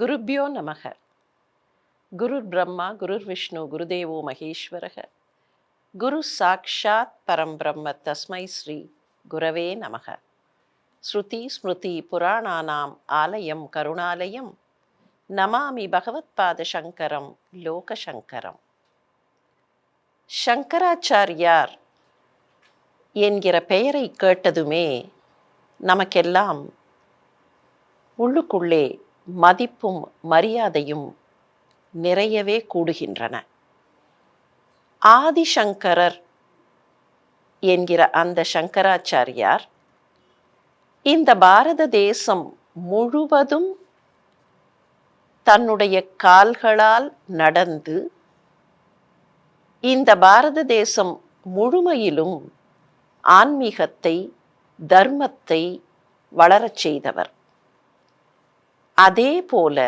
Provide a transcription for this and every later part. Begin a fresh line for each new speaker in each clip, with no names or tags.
குருப்யோ நமக. குருர் பிரம்மா குருர் விஷ்ணு குருதேவோ மகேஸ்வரக. குரு சாக்ஷாத் பரம் பிரம்ம தஸ்மை ஸ்ரீ குரவே நமக. ஸ்ருதி ஸ்மிருதி புராணானாம் ஆலயம் கருணாலயம். நமாமி பகவத்பாத சங்கரம் லோகசங்கரம் சங்கராச்சாரியார் என்கிற பெயரை கேட்டதுமே நமக்கெல்லாம் உள்ளுக்குள்ளே மதிப்பும் மரியாதையும் நிறையவே கூடுகின்றன. ஆதிசங்கரர் என்கிற அந்த சங்கராச்சாரியார் இந்த பாரத தேசம் முழுவதும் தன்னுடைய கால்களால் நடந்து இந்த பாரத தேசம் முழுமையிலும் ஆன்மீகத்தை தர்மத்தை வளரச் செய்தவர். அதே போல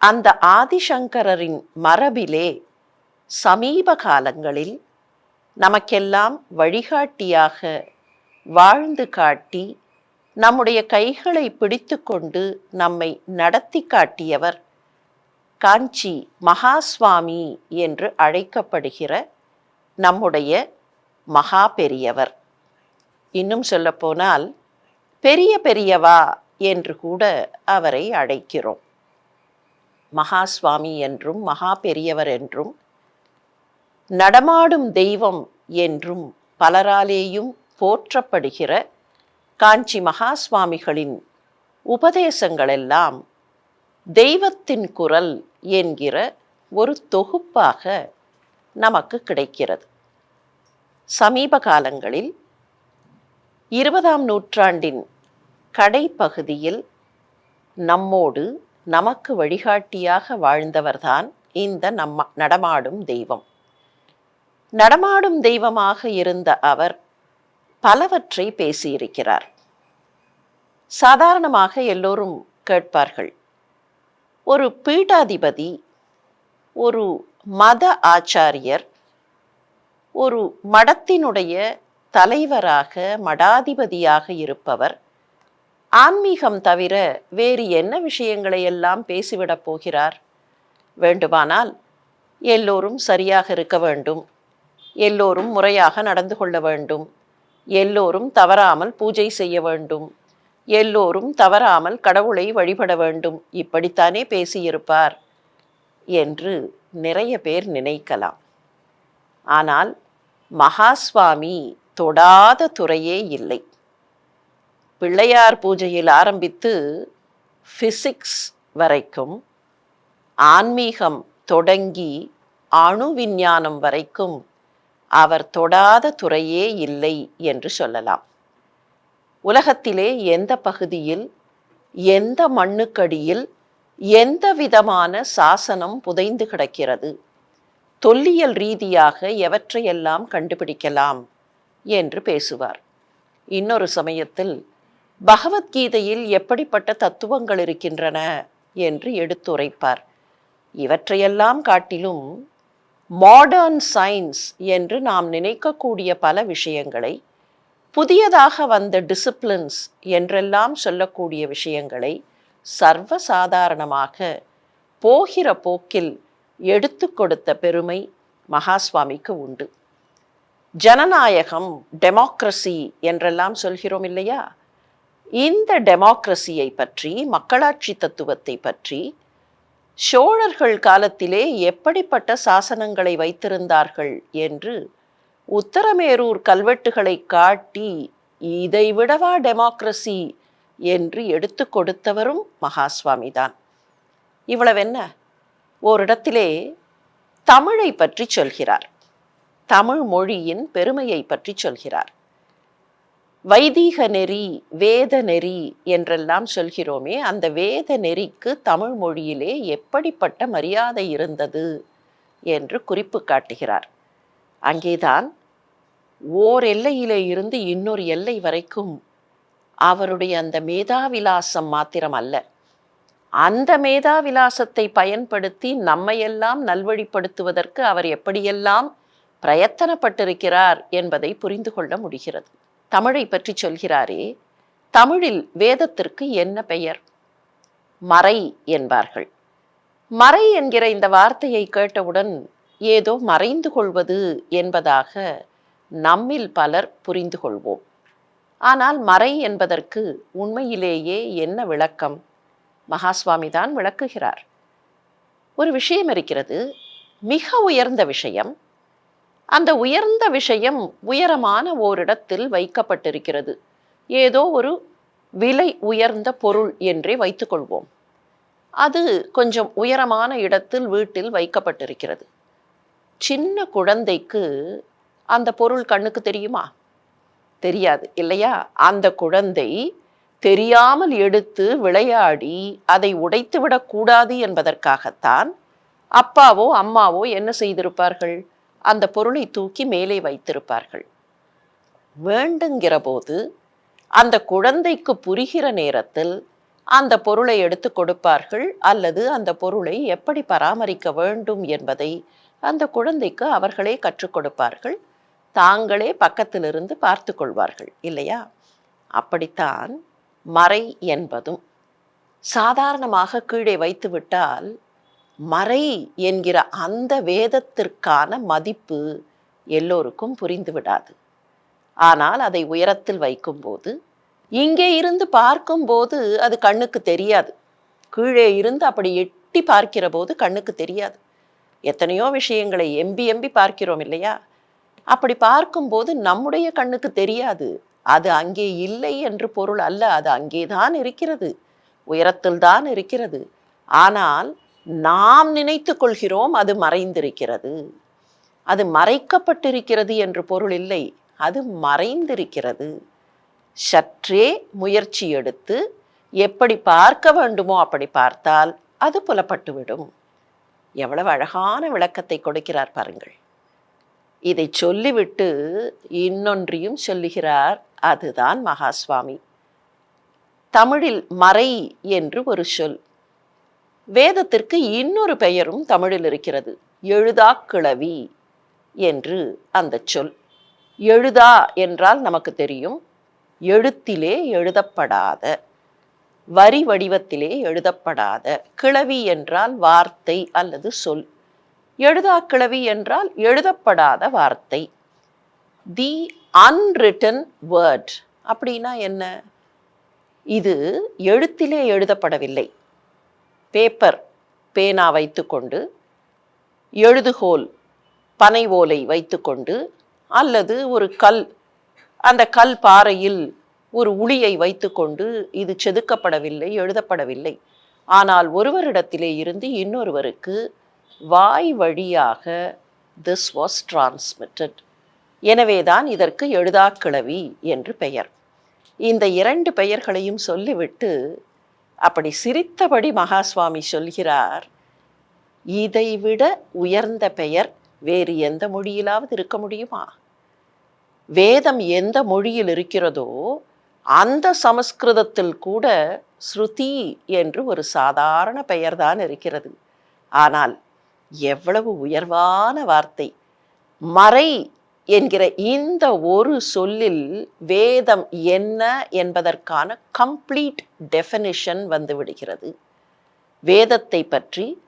அந்த ஆதிசங்கரரின் மரபிலே சமீப காலங்களில் நமக்கெல்லாம் வழிகாட்டியாக வாழ்ந்து காட்டி நம்முடைய கைகளை பிடித்துக்கொண்டு நம்மை நடத்தி காட்டியவர் காஞ்சி மகாஸ்வாமி என்று அழைக்கப்படுகிற நம்முடைய மகா பெரியவர். இன்னும் சொல்லப்போனால் பெரிய பெரியவா என்று கூட அவரை அழைக்கிறோம். மகாஸ்வாமி என்றும் மகா பெரியவர் என்றும் நடமாடும் தெய்வம் என்றும் பலராலேயும் போற்றப்படுகிற காஞ்சி மகாஸ்வாமிகளின் உபதேசங்களெல்லாம் தெய்வத்தின் குரல் என்கிற ஒரு தொகுப்பாக நமக்கு கிடைக்கிறது. சமீப காலங்களில் இருபதாம் நூற்றாண்டின் கடைப்பகுதியில் நம்மோடு நமக்கு வழிகாட்டியாக வாழ்ந்தவர்தான் இந்த நம்ம நடமாடும் தெய்வம். நடமாடும் தெய்வமாக இருந்த அவர் பலவற்றை பேசியிருக்கிறார். சாதாரணமாக எல்லோரும் கேட்பார்கள். ஒரு பீட்டாதிபதி ஒரு மத ஆச்சாரியர் ஒரு மடத்தினுடைய தலைவராக மடாதிபதியாக இருப்பவர் ஆன்மீகம் தவிர வேறு என்ன விஷயங்களை எல்லாம் பேசிவிடப் போகிறார்? வேண்டுமானால் எல்லோரும் சரியாக இருக்க வேண்டும். எல்லோரும் முறையாக நடந்து கொள்ள வேண்டும். எல்லோரும் தவறாமல் பூஜை செய்ய வேண்டும். எல்லோரும் தவறாமல் கடவுளை வழிபட வேண்டும். இப்படித்தானே பேசியிருப்பார் என்று நிறைய பேர் நினைக்கலாம். ஆனால் மகாஸ்வாமி தொடாத துறையே இல்லை. பிள்ளையார் பூஜையில் ஆரம்பித்து ஃபிசிக்ஸ் வரைக்கும் ஆன்மீகம் தொடங்கி அணு விஞ்ஞானம் வரைக்கும் அவர் தொடாத துறையே இல்லை என்று சொல்லலாம். உலகத்திலே எந்த பகுதியில் எந்த மண்ணுக்கடியில் எந்த விதமான சாசனம் புதைந்து கிடக்கிறது தொல்லியல் ரீதியாக எவற்றையெல்லாம் கண்டுபிடிக்கலாம் என்று பேசுவார். இன்னொரு சமயத்தில் பகவத்கீதையில் எப்படிப்பட்ட தத்துவங்கள் இருக்கின்றன என்று எடுத்துரைப்பார். இவற்றையெல்லாம் காட்டிலும் மாடர்ன் சயின்ஸ் என்று நாம் நினைக்கக்கூடிய பல விஷயங்களை புதியதாக வந்த டிசிப்ளின்ஸ் என்றெல்லாம் சொல்லக்கூடிய விஷயங்களை சர்வசாதாரணமாக போகிற போக்கில் எடுத்து கொடுத்த பெருமை மகாஸ்வாமிக்கு உண்டு. ஜனநாயகம் டெமோக்ரஸி என்றெல்லாம் சொல்கிறோம் இல்லையா? இந்த டெமோக்ரஸியை பற்றி மக்களாட்சி தத்துவத்தை பற்றி சோழர்கள் காலத்திலே எப்படிப்பட்ட சாசனங்களை வைத்திருந்தார்கள் என்று உத்தரமேரூர் கல்வெட்டுகளை காட்டி இதை விடவா டெமோக்ரஸி என்று எடுத்து கொடுத்தவரும் மகாஸ்வாமி தான். இவ்வளவென்ன? ஓரிடத்திலே தமிழை பற்றி சொல்கிறார். தமிழ் மொழியின் பெருமையை பற்றி சொல்கிறார். வைதீக நெறி வேத நெறி என்றெல்லாம் சொல்கிறோமே அந்த வேத நெறிக்கு தமிழ் மொழியிலே எப்படிப்பட்ட மரியாதை இருந்தது என்று குறிப்பு காட்டுகிறார். அங்கேதான் ஓர் எல்லையிலே இருந்து இன்னொரு எல்லை வரைக்கும் அவருடைய அந்த மேதாவிலாசம் மாத்திரம் அல்ல அந்த மேதாவிலாசத்தை பயன்படுத்தி நம்மையெல்லாம் நல்வழிப்படுத்துவதற்கு அவர் எப்படியெல்லாம் பிரயத்தனப்பட்டிருக்கிறார் என்பதை புரிந்து கொள்ள முடிகிறது. தமிழை பற்றி சொல்கிறாரே தமிழில் வேதத்திற்கு என்ன பெயர்? மறை என்பார்கள். மறை என்கிற இந்த வார்த்தையை கேட்டவுடன் ஏதோ மறைந்து கொள்வது என்பதாக நம்மில் பலர் புரிந்து கொள்வோம். ஆனால் மறை என்பதற்கு உண்மையிலேயே என்ன விளக்கம்? மகாஸ்வாமி தான் விளக்குகிறார். ஒரு விஷயம் இருக்கிறது மிக உயர்ந்த விஷயம் அந்த உயர்ந்த விஷயம் உயரமான ஓரிடத்தில் வைக்கப்பட்டிருக்கிறது. ஏதோ ஒரு விலை உயர்ந்த பொருள் என்றே வைத்துக்கொள்வோம். அது கொஞ்சம் உயரமான இடத்தில் வீட்டில் வைக்கப்பட்டிருக்கிறது. சின்ன குழந்தைக்கு அந்த பொருள் கண்ணுக்கு தெரியுமா? தெரியாது இல்லையா? அந்த குழந்தை தெரியாமல் எடுத்து விளையாடி அதை உடைத்து விடக்கூடாது என்பதற்காகத்தான் அப்பாவோ அம்மாவோ என்ன செய்திருப்பார்கள்? அந்த பொருளை தூக்கி மேலே வைத்திருப்பார்கள். வேண்டுங்கிற போது அந்த குழந்தைக்கு புரிகிற நேரத்தில் அந்த பொருளை எடுத்து கொடுப்பார்கள் அல்லது அந்த பொருளை எப்படி பராமரிக்க வேண்டும் என்பதை அந்த குழந்தைக்கு அவர்களே கற்றுக் கொடுப்பார்கள். தாங்களே பக்கத்திலிருந்து பார்த்து கொள்வார்கள் இல்லையா? அப்படித்தான் மறை என்பதும். சாதாரணமாக கீழே வைத்துவிட்டால் மறை என்கிற அந்த வேதத்திற்கான மதிப்பு எல்லோருக்கும் புரிந்து விடாது ஆனால் அதை உயரத்தில் வைக்கும்போது இங்கே இருந்து பார்க்கும்போது அது கண்ணுக்கு தெரியாது. கீழே இருந்து அப்படி எட்டி பார்க்கிற போது கண்ணுக்கு தெரியாது. எத்தனையோ விஷயங்களை எம்பி எம்பி பார்க்கிறோம் இல்லையா? அப்படி பார்க்கும்போது நம்முடைய கண்ணுக்கு தெரியாது. அது அங்கே இல்லை என்று பொருள் அல்ல. அது அங்கே தான் இருக்கிறது. உயரத்தில் தான் இருக்கிறது. ஆனால் நாம் நினைத்து கொள்கிறோம் அது மறைந்திருக்கிறது. அது மறைக்கப்பட்டிருக்கிறது என்று பொருள் இல்லை. அது மறைந்திருக்கிறது. சற்றே முயற்சி எடுத்து எப்படி பார்க்க வேண்டுமோ அப்படி பார்த்தால் அது புலப்பட்டுவிடும். எவ்வளவு அழகான விளக்கத்தை கொடுக்கிறார் பாருங்கள். இதை சொல்லிவிட்டு இன்னொன்றையும் சொல்லுகிறார் அதுதான் மகாஸ்வாமி. தமிழில் மறை என்று ஒரு சொல். வேதத்திற்கு இன்னொரு பெயரும் தமிழில் இருக்கிறது. எழுதாக்கிழவி என்று அந்த சொல். எழுதா என்றால் நமக்கு தெரியும். எழுத்திலே எழுதப்படாத வரி வடிவத்திலே எழுதப்படாத கிளவி என்றால் வார்த்தை அல்லது சொல். எழுதா கிளவி என்றால் எழுதப்படாத வார்த்தை. தி அன்ரிட்டன் வேர்ட் அப்படின்னா என்ன? இது எழுத்திலே எழுதப்படவில்லை. பேப்பர் பேனா வைத்துக்கொண்டு எழுதுகோல் பனை ஓலை வைத்துக்கொண்டு அல்லது ஒரு கல் அந்த கல் பாறையில் ஒரு உளியை வைத்துக்கொண்டு இது செதுக்கப்படவில்லை எழுதப்படவில்லை. ஆனால் ஒருவரிடத்திலே இருந்து இன்னொருவருக்கு வாய் வழியாக திஸ் வாஸ் டிரான்ஸ்மிட்டட் எனவேதான் இதற்கு எழுதாக்கிழவி என்று பெயர். இந்த இரண்டு பெயர்களையும் சொல்லிவிட்டு அப்படி சிரித்தபடி மகாஸ்வாமி சொல்கிறார் இதைவிட உயர்ந்த பெயர் வேறு எந்த மொழியிலாவது இருக்க முடியுமா? வேதம் எந்த மொழியில் இருக்கிறதோ அந்த சமஸ்கிருதத்தில் கூட ஸ்ருதி என்று ஒரு சாதாரண பெயர்தான் இருக்கிறது. ஆனால் எவ்வளவு உயர்வான வார்த்தை. மறை என்கிற இந்த ஒரு சொல்லில் வேதம் என்ன என்பதற்கான கம்ப்ளீட் டெஃபினிஷன் வந்து விடுகிறது. வேதத்தை பற்றி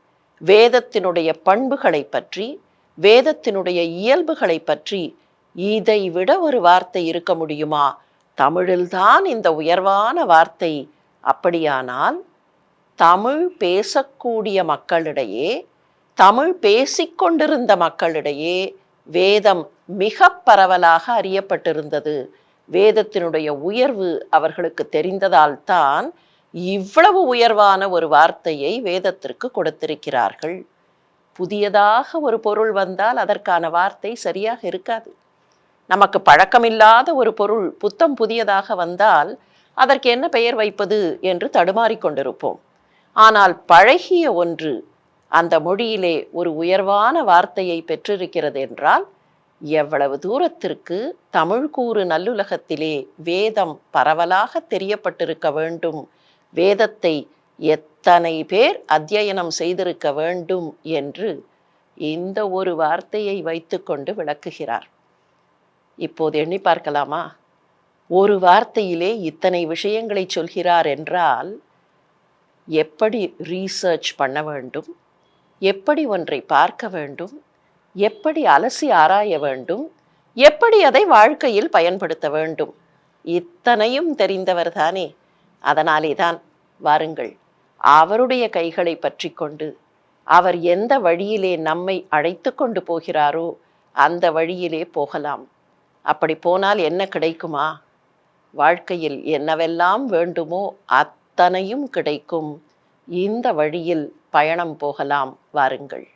வேதத்தினுடைய பண்புகளை பற்றி வேதத்தினுடைய இயல்புகளை பற்றி இதை விட ஒரு வார்த்தை இருக்க முடியுமா? தமிழில்தான் இந்த உயர்வான வார்த்தை. அப்படியானால் தமிழ் பேசக்கூடிய மக்களிடையே தமிழ் பேசிக்கொண்டிருந்த மக்களிடையே வேதம் மிக பரவலாக அறியப்பட்டிருந்தது. வேதத்தினுடைய உயர்வு அவர்களுக்கு தெரிந்ததால் தான் இவ்வளவு உயர்வான ஒரு வார்த்தையை வேதத்திற்கு கொடுத்திருக்கிறார்கள். புதியதாக ஒரு பொருள் வந்தால் அதற்கான வார்த்தை சரியாக இருக்காது. நமக்கு பழக்கமில்லாத ஒரு பொருள் புத்தம் புதியதாக வந்தால் அதற்கு என்ன பெயர் வைப்பது என்று தடுமாறிக்கொண்டிருப்போம் ஆனால் பழகிய ஒன்று அந்த மொழியிலே ஒரு உயர்வான வார்த்தையை பெற்றிருக்கிறது என்றால் எவ்வளவு தூரத்திற்கு தமிழ் கூறு நல்லுலகத்திலே வேதம் பரவலாக தெரியப்பட்டிருக்க வேண்டும். வேதத்தை எத்தனை பேர் அத்தியனம் செய்திருக்க வேண்டும் என்று இந்த ஒரு வார்த்தையை வைத்துக்கொண்டு விளக்குகிறார். இப்போது எண்ணி பார்க்கலாமா? ஒரு வார்த்தையிலே இத்தனை விஷயங்களை சொல்கிறார் என்றால் எப்படி ரீசர்ச் பண்ண வேண்டும்? எப்படி ஒன்றை பார்க்க வேண்டும்? எப்படி அலசி ஆராய வேண்டும்? எப்படி அதை வாழ்க்கையில் பயன்படுத்த வேண்டும்? இத்தனையும் தெரிந்தவர் தானே. அதனாலே தான் வாருங்கள் அவருடைய கைகளை பற்றி கொண்டு அவர் எந்த வழியிலே நம்மை அழைத்து கொண்டு போகிறாரோ அந்த வழியிலே போகலாம். அப்படி போனால் என்ன கிடைக்குமா? வாழ்க்கையில் என்னவெல்லாம் வேண்டுமோ அத்தனையும் கிடைக்கும். இந்த வழியில் பயணம் போகலாம். வாருங்கள்.